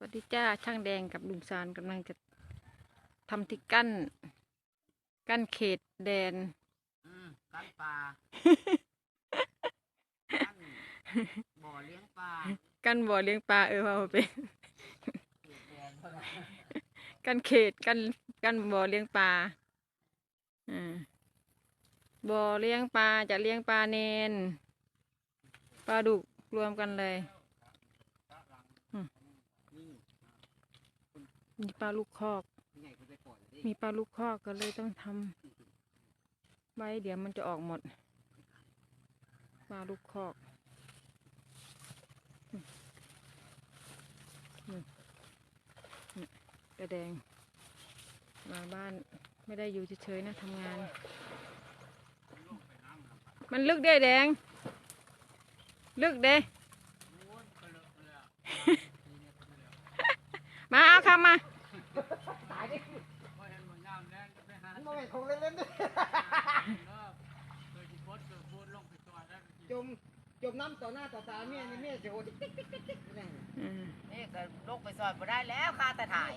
สวัสดีจ้าช่างแดงกับลุงซานกำลังจะทำที่กั้น กั้นเขตแดนอืมกันปลากันบ่อเลี้ยงปลากั้นบ่อเลี้ยงปลาเออว่าบ่เป็นเขตแดนเท่านั้นกั้นเขตกั้นกั้นบ่อเลี้ยงปลาอ่าบ่อเลี้ยงปลาจะเลี้ยงปลาเนนปลาดุกรวมกันเลยอืม นี่ มีปลาลูกคอก มีปลาลูกคอกก็เลยต้องทำไว้เดี๋ยวมันจะออกหมด ปลาลูกคอกกระแดง มาบ้านไม่ได้อยู่เฉยๆนะทำงาน มันลึกเด้แดง ลึกเด้ มาเอาคำมา ตายดิมันเป็นของเล่นๆด้ วยจมจมน้ำต่อหน้าต่อตาเมียนี่เมียเสียวอืมนี่ก็ลงไปซอยบ่ได้แล้วค่าแต่ถ่าย